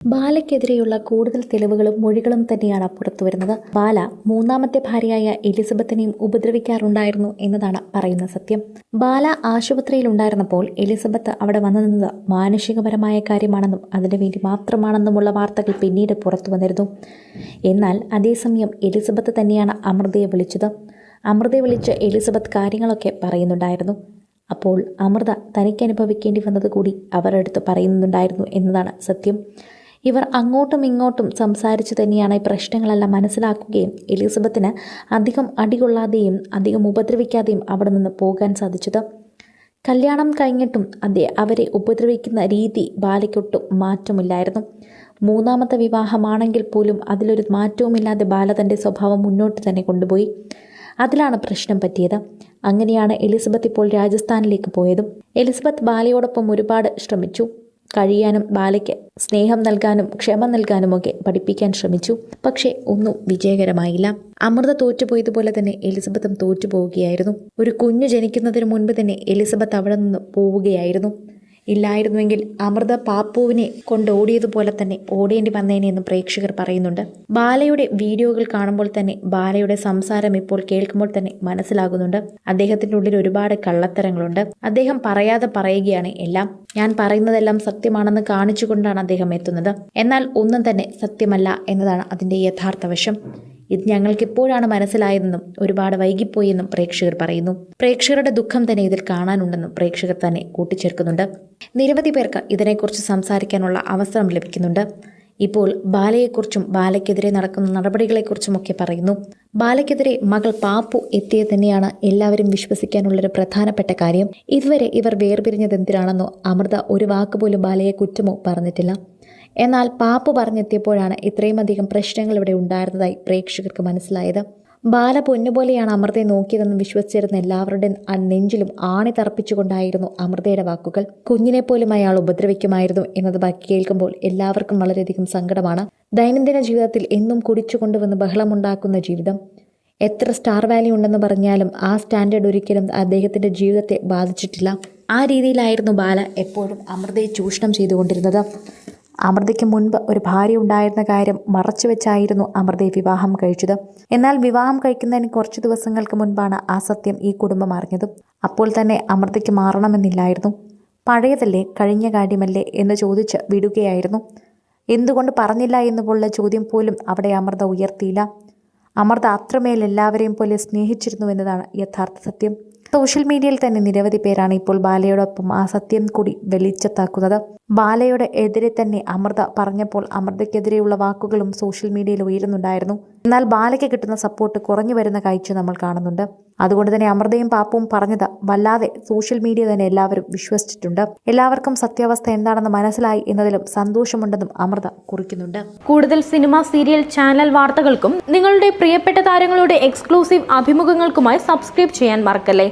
ബാലയ്ക്കെതിരെയുള്ള കൂടുതൽ തെളിവുകളും മൊഴികളും തന്നെയാണ് പുറത്തുവരുന്നത് ബാല മൂന്നാമത്തെ ഭാര്യയായ എലിസബത്തിനെയും ഉപദ്രവിക്കാറുണ്ടായിരുന്നു എന്നതാണ് പറയുന്ന സത്യം. ബാല ആശുപത്രിയിൽ ഉണ്ടായിരുന്നപ്പോൾ എലിസബത്ത് അവിടെ വന്നു നിന്നത് മാനുഷികപരമായ കാര്യമാണെന്നും അതിനുവേണ്ടി മാത്രമാണെന്നുമുള്ള വാർത്തകൾ പിന്നീട് പുറത്തു വന്നിരുന്നു. എന്നാൽ അതേസമയം എലിസബത്ത് തന്നെയാണ് അമൃതയെ വിളിച്ചത്. അമൃതയെ വിളിച്ച് എലിസബത്ത് കാര്യങ്ങളൊക്കെ പറയുന്നുണ്ടായിരുന്നു. അപ്പോൾ അമൃത തനിക്ക് അനുഭവിക്കേണ്ടി വന്നത് കൂടി അവരുടെ അടുത്ത് പറയുന്നുണ്ടായിരുന്നു എന്നതാണ് സത്യം. ഇവർ അങ്ങോട്ടും ഇങ്ങോട്ടും സംസാരിച്ചു തന്നെയാണ് ഈ പ്രശ്നങ്ങളെല്ലാം മനസ്സിലാക്കുകയും എലിസബത്തിന് അധികം അടികൊള്ളാതെയും അധികം ഉപദ്രവിക്കാതെയും അവിടെ നിന്ന് പോകാൻ സാധിച്ചത്. കല്യാണം കഴിഞ്ഞിട്ടും അതെ അവരെ ഉപദ്രവിക്കുന്ന രീതി ബാലയ്ക്കൊട്ടും മാറ്റമില്ലായിരുന്നു. മൂന്നാമത്തെ വിവാഹമാണെങ്കിൽ പോലും അതിലൊരു മാറ്റവുമില്ലാതെ ബാല തന്റെ സ്വഭാവം മുന്നോട്ട് തന്നെ കൊണ്ടുപോയി. അതിലാണ് പ്രശ്നം പറ്റിയത്. അങ്ങനെയാണ് എലിസബത്ത് ഇപ്പോൾ രാജസ്ഥാനിലേക്ക് പോയതും. എലിസബത്ത് ബാലയോടൊപ്പം ഒരുപാട് ശ്രമിച്ചു. കഴിയാനും ബാലയ്ക്ക് സ്നേഹം നൽകാനും ക്ഷമ നൽകാനുമൊക്കെ പഠിപ്പിക്കാൻ ശ്രമിച്ചു. പക്ഷേ ഒന്നും വിജയകരമായില്ല. അമൃത തോറ്റുപോയതുപോലെ തന്നെ എലിസബത്തും തോറ്റുപോവുകയായിരുന്നു. ഒരു കുഞ്ഞു ജനിക്കുന്നതിന് മുൻപ് തന്നെ എലിസബത്ത് അവിടെ നിന്ന് പോവുകയായിരുന്നു. ഇല്ലായിരുന്നുവെങ്കിൽ അമൃത പാപ്പുവിനെ കൊണ്ട് ഓടിയതുപോലെ തന്നെ ഓടേണ്ടി വന്നേനെ എന്ന് പ്രേക്ഷകർ പറയുന്നുണ്ട്. ബാലയുടെ വീഡിയോകൾ കാണുമ്പോൾ തന്നെ ബാലയുടെ സംസാരം ഇപ്പോൾ കേൾക്കുമ്പോൾ തന്നെ മനസ്സിലാകുന്നുണ്ട്. അദ്ദേഹത്തിന്റെ ഉള്ളിൽ ഒരുപാട് കള്ളത്തരങ്ങളുണ്ട്. അദ്ദേഹം പറയാതെ പറയുകയാണ് എല്ലാം. ഞാൻ പറയുന്നതെല്ലാം സത്യമാണെന്ന് കാണിച്ചുകൊണ്ടാണ് അദ്ദേഹം എത്തുന്നത്. എന്നാൽ ഒന്നും തന്നെ സത്യമല്ല എന്നതാണ് അതിന്റെ യഥാർത്ഥ വശം. ഇത് ഞങ്ങൾക്ക് എപ്പോഴാണ് മനസ്സിലായതെന്നും ഒരുപാട് വൈകിപ്പോയെന്നും പ്രേക്ഷകർ പറയുന്നു. പ്രേക്ഷകരുടെ ദുഃഖം തന്നെ ഇതിൽ കാണാനുണ്ടെന്നും പ്രേക്ഷകർ തന്നെ കൂട്ടിച്ചേർക്കുന്നുണ്ട്. നിരവധി പേർക്ക് ഇതിനെക്കുറിച്ച് സംസാരിക്കാനുള്ള അവസരം ലഭിക്കുന്നുണ്ട്. ഇപ്പോൾ ബാലയെക്കുറിച്ചും ബാലയ്ക്കെതിരെ നടക്കുന്ന നടപടികളെക്കുറിച്ചുമൊക്കെ പറയുന്നു. ബാലയ്ക്കെതിരെ മകൾ പാപ്പു എത്തിയത് തന്നെയാണ് എല്ലാവരും വിശ്വസിക്കാനുള്ളൊരു പ്രധാനപ്പെട്ട കാര്യം. ഇതുവരെ ഇവർ വേർപിരിഞ്ഞത് എന്തിനാണെന്നോ അമൃത ഒരു വാക്കുപോലും ബാലയെ കുറ്റമോ പറഞ്ഞിട്ടില്ല. എന്നാൽ പാപ്പു പറഞ്ഞെത്തിയപ്പോഴാണ് ഇത്രയും അധികം പ്രശ്നങ്ങൾ ഇവിടെ ഉണ്ടായിരുന്നതായി പ്രേക്ഷകർക്ക് മനസ്സിലായത്. ബാല പൊന്നുപോലെയാണ് അമൃതയെ നോക്കിയതെന്ന് വിശ്വസിച്ചിരുന്ന എല്ലാവരുടെയും ആ നെഞ്ചിലും ആണി തറപ്പിച്ചുകൊണ്ടായിരുന്നു അമൃതയുടെ വാക്കുകൾ. കുഞ്ഞിനെ പോലും അയാൾ ഉപദ്രവിക്കുമായിരുന്നു എന്നത് ബാക്കി കേൾക്കുമ്പോൾ എല്ലാവർക്കും വളരെയധികം സങ്കടമാണ്. ദൈനംദിന ജീവിതത്തിൽ എന്നും കുടിച്ചുകൊണ്ടുവന്ന് ബഹളമുണ്ടാക്കുന്ന ജീവിതം. എത്ര സ്റ്റാർ വാല്യൂ ഉണ്ടെന്ന് പറഞ്ഞാലും ആ സ്റ്റാൻഡേർഡ് ഒരിക്കലും അദ്ദേഹത്തിന്റെ ജീവിതത്തെ ബാധിച്ചിട്ടില്ല. ആ രീതിയിലായിരുന്നു ബാല എപ്പോഴും അമൃതയെ ചൂഷണം ചെയ്തുകൊണ്ടിരുന്നത്. അമൃതയ്ക്ക് മുൻപ് ഒരു ഭാര്യ ഉണ്ടായിരുന്ന കാര്യം മറച്ചു വെച്ചായിരുന്നു അമൃതയെ വിവാഹം കഴിച്ചത്. എന്നാൽ വിവാഹം കഴിക്കുന്നതിന് കുറച്ച് ദിവസങ്ങൾക്ക് മുൻപാണ് ആ സത്യം ഈ കുടുംബം അറിഞ്ഞത്. അപ്പോൾ തന്നെ അമൃതയ്ക്ക് മാറണമെന്നില്ലായിരുന്നു. പഴയതല്ലേ കഴിഞ്ഞ കാര്യമല്ലേ എന്ന് ചോദിച്ച് വിടുകയായിരുന്നു. എന്തുകൊണ്ട് പറഞ്ഞില്ല എന്നുപോലുള്ള ചോദ്യം പോലും അവിടെ അമൃത ഉയർത്തിയില്ല. അമൃത അത്രമേൽ എല്ലാവരെയും പോലെ സ്നേഹിച്ചിരുന്നു എന്നതാണ് യഥാർത്ഥ സത്യം. സോഷ്യൽ മീഡിയയിൽ തന്നെ നിരവധി പേരാണ് ഇപ്പോൾ ബാലയോടൊപ്പം ആ സത്യം കൂടി വെളിച്ചത്താക്കുന്നത്. ബാലയുടെ എതിരെ തന്നെ അമൃത പറഞ്ഞപ്പോൾ അമൃതയ്ക്കെതിരെയുള്ള വാക്കുകളും സോഷ്യൽ മീഡിയയിൽ ഉയരുന്നുണ്ടായിരുന്നു. എന്നാൽ ബാലയ്ക്ക് കിട്ടുന്ന സപ്പോർട്ട് കുറഞ്ഞു വരുന്ന കാഴ്ച നമ്മൾ കാണുന്നുണ്ട്. അതുകൊണ്ട് തന്നെ അമൃതയും പാപ്പും പറഞ്ഞത് വല്ലാതെ സോഷ്യൽ മീഡിയ തന്നെ എല്ലാവരും വിശ്വസിച്ചിട്ടുണ്ട്. എല്ലാവർക്കും സത്യാവസ്ഥ എന്താണെന്ന് മനസ്സിലായി എന്നതിലും സന്തോഷമുണ്ടെന്നും അമൃത കുറിക്കുന്നുണ്ട്. കൂടുതൽ സിനിമ സീരിയൽ ചാനൽ വാർത്തകൾക്കും നിങ്ങളുടെ പ്രിയപ്പെട്ട താരങ്ങളുടെ എക്സ്ക്ലൂസീവ് അഭിമുഖങ്ങൾക്കുമായി സബ്സ്ക്രൈബ് ചെയ്യാൻ മറക്കല്ലേ?